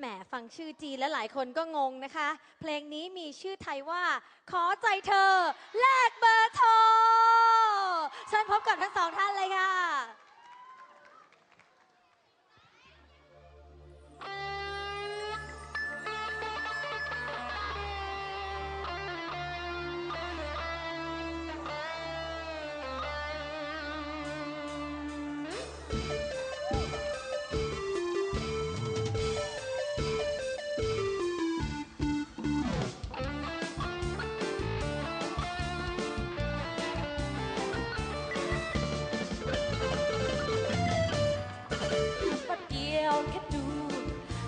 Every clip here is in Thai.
แหมฟังชื่อจีนและหลายคนก็งงนะคะ เพลงนี้มีชื่อไทยว่า ขอใจเธอ แลกเบอร์โทรเชิญพบ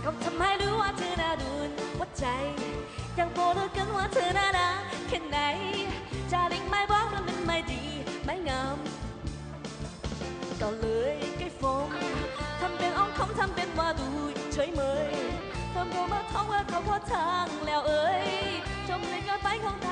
ก็ทำให้รู้ว่าเธอน่าดุนหัวใจ ยังโพรู้กันว่าเธอน่ารักแค่ไหน จะริงไม่บอกว่ามันไม่ดีไม่งาม ก็เลยใกล้ฟงทำเป็นอ้องคำทำเป็นว่าดูเฉยเมยทำตัวมาท้องว่าเขาพอทางแล้วเอ้ยจมเลยเกิไปของเธอ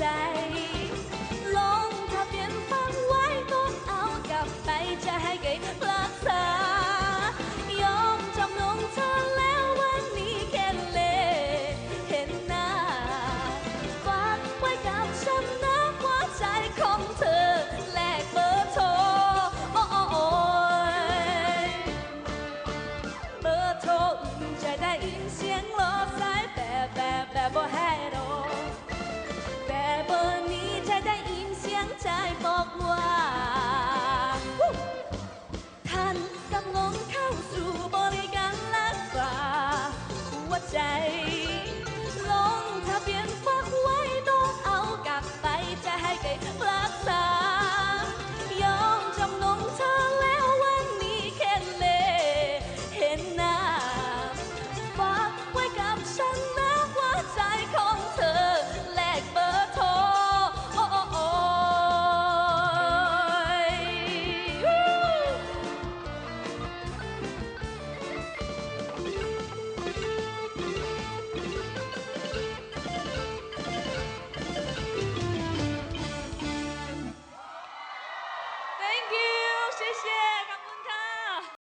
outside.